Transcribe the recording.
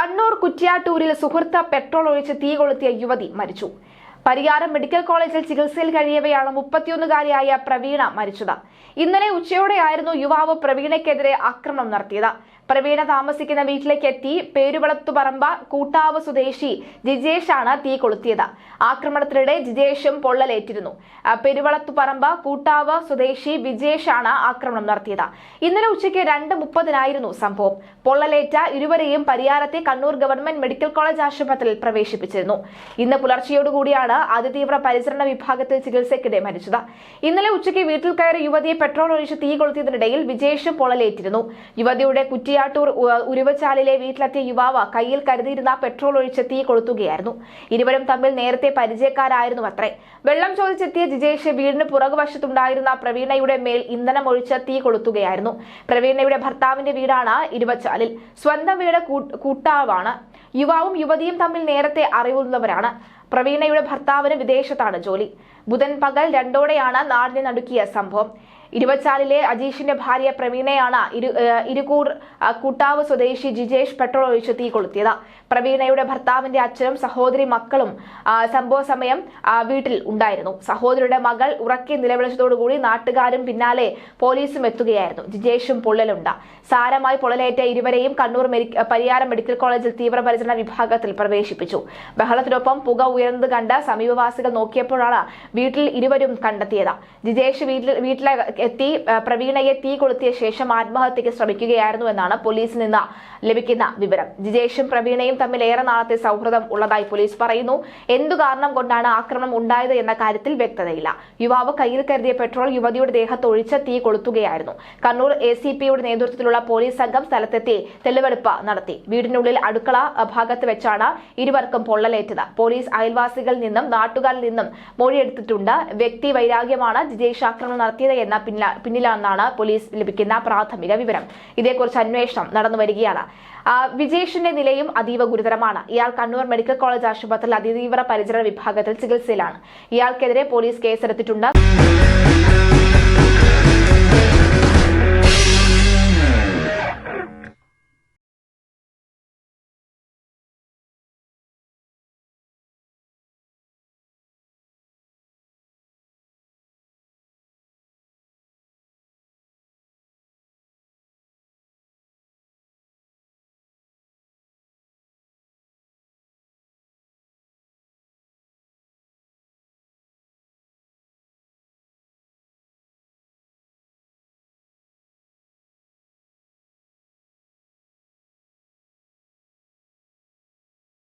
കണ്ണൂർ കുറ്റ്യാട്ടൂരിൽ സുഹൃത്ത് പെട്രോൾ ഒഴിച്ച് തീ കൊളുത്തിയ യുവതി മരിച്ചു. പരിയാരം മെഡിക്കൽ കോളേജിൽ ചികിത്സയിൽ കഴിയവെയാണ് മുപ്പത്തിയൊന്നുകാരിയായ പ്രവീണ മരിച്ചത്. ഇന്നലെ ഉച്ചയോടെയായിരുന്നു യുവാവ് പ്രവീണയ്ക്കെതിരെ ആക്രമണം നടത്തിയത്. പ്രവീണ താമസിക്കുന്ന വീട്ടിലേക്ക് എത്തി പേരുവളത്തുപറമ്പ കൂട്ടാവ് സ്വദേശി ജിജേഷാണ് തീ കൊളുത്തിയത്. ആക്രമണത്തിനിടെ ജിജേഷും പൊള്ളലേറ്റിരുന്നു. പെരുവളത്തുപറമ്പ കൂട്ടാവ് സ്വദേശി വിജേഷാണ് ആക്രമണം നടത്തിയത്. ഇന്നലെ ഉച്ചയ്ക്ക് രണ്ട് മുപ്പതിനായിരുന്നു സംഭവം. പൊള്ളലേറ്റ ഇരുവരെയും പരിയാരത്തെ കണ്ണൂർ ഗവൺമെന്റ് മെഡിക്കൽ കോളേജ് ആശുപത്രിയിൽ പ്രവേശിപ്പിച്ചിരുന്നു. ഇന്ന് പുലർച്ചെയോടുകൂടിയാണ് അതിതീവ്ര പരിചരണ വിഭാഗത്തിൽ ചികിത്സയ്ക്കിടെ മരിച്ചത്. ഇന്നലെ ഉച്ചയ്ക്ക് വീട്ടിൽ കയറി യുവതിയെ പെട്രോൾ ഒഴിച്ച് തീ കൊളുത്തിയതിനിടയിൽ വിജേഷും പൊള്ളലേറ്റിരുന്നു. യുവതിയുടെ കുറ്റിയാട്ടൂർ ഉരുവച്ചാലിലെ വീട്ടിലെത്തിയ യുവാവ് കയ്യിൽ കരുതിയിരുന്ന പെട്രോൾ ഒഴിച്ച് തീ കൊളുത്തുകയായിരുന്നു. ഇരുവരും തമ്മിൽ നേരത്തെ പരിചയക്കാരായിരുന്നു അത്രേ. വെള്ളം ചോദിച്ചെത്തിയ ജിജേഷ് വീടിന് പുറകുവശത്തുണ്ടായിരുന്ന പ്രവീണയുടെ മേൽ ഇന്ധനം ഒഴിച്ച് തീ കൊളുത്തുകയായിരുന്നു. പ്രവീണയുടെ ഭർത്താവിന്റെ വീടാണ് ഇരുവച്ചാലിൽ. സ്വന്തം വീട് കൂട്ടാവാണ്. യുവാവും യുവതിയും തമ്മിൽ നേരത്തെ അറിവുള്ളവരാണ്. പ്രവീണയുടെ ഭർത്താവിന് വിദേശത്താണ് ജോലി. ബുധൻ പകൽ രണ്ടോടെയാണ് നാടിനെ നടുക്കിയ സംഭവം. ഇരുവച്ചാലിലെ അജീഷിന്റെ ഭാര്യ പ്രവീണയാണ് ഇരു ഇരുകൂർ കുട്ടാവ് സ്വദേശി ജിജേഷ് പെട്രോൾ ഒഴിച്ച് തീ കൊളുത്തിയത്. പ്രവീണയുടെ ഭർത്താവിന്റെ അച്ഛനും സഹോദരി മക്കളും സംഭവ സമയം വീട്ടിൽ ഉണ്ടായിരുന്നു. സഹോദരിയുടെ മകൾ ഉറക്കി നിലവിളിച്ചതോടുകൂടി നാട്ടുകാരും പിന്നാലെ പോലീസും എത്തുകയായിരുന്നു. ജിജേഷും പൊള്ളലുണ്ട്. സാരമായി പൊള്ളലേറ്റ ഇരുവരെയും കണ്ണൂർ പരിയാരം മെഡിക്കൽ കോളേജിൽ തീവ്രപരിചരണ വിഭാഗത്തിൽ പ്രവേശിപ്പിച്ചു. ബഹളത്തിനൊപ്പം പുക ഉയർന്നത് കണ്ട് സമീപവാസികൾ നോക്കിയപ്പോഴാണ് വീട്ടിൽ ഇരുവരും കണ്ടെത്തിയത്. ജിജേഷ് വീട്ടിൽ വീട്ടിലെ ആ, പ്രവീണയെ തീ കൊളുത്തിയ ശേഷം ആത്മഹത്യക്ക് ശ്രമിക്കുകയായിരുന്നു എന്നാണ് പോലീസിൽ നിന്ന് ലഭിക്കുന്ന വിവരം. ജിജേഷും പ്രവീണയും തമ്മിൽ ഏറെ നാളത്തെ സൗഹൃദം ഉള്ളതായി പോലീസ് പറയുന്നു. എന്തു കാരണം കൊണ്ടാണ് ആക്രമണം ഉണ്ടായത് എന്ന കാര്യത്തിൽ വ്യക്തതയില്ല. യുവാവ് കയ്യിൽ കരുതിയ പെട്രോൾ യുവതിയുടെ ദേഹത്ത് ഒഴിച്ച് തീ കൊളുത്തുകയായിരുന്നു. കണ്ണൂർ എ സി പിയുടെ നേതൃത്വത്തിലുള്ള പോലീസ് സംഘം സ്ഥലത്തെത്തി തെളിവെടുപ്പ് നടത്തി. വീടിനുള്ളിൽ അടുക്കള ഭാഗത്ത് വെച്ചാണ് ഇരുവർക്കും പൊള്ളലേറ്റത്. പോലീസ് അയൽവാസികളിൽ നിന്നും നാട്ടുകാരിൽ നിന്നും മൊഴിയെടുത്തിട്ടുണ്ട്. വ്യക്തി വൈരാഗ്യമാണ് ജിജേഷ് ആക്രമണം നടത്തിയത് എന്ന പിന്നില- പിന്നിലാണെന്നാണ് പോലീസ് ലഭിക്കുന്ന പ്രാഥമിക വിവരം. ഇതേക്കുറിച്ച് അന്വേഷണം നടന്നു വരികയാണ്. ആ, വിജേഷിന്റെ നിലയും അതീവ ഗുരുതരമാണ്. ഇയാൾ കണ്ണൂർ മെഡിക്കൽ കോളേജ് ആശുപത്രിയിൽ അതിതീവ്ര പരിചരണ വിഭാഗത്തിൽ ചികിത്സയിലാണ്. ഇയാൾക്കെതിരെ പോലീസ് കേസെടുത്തിട്ടുണ്ട്.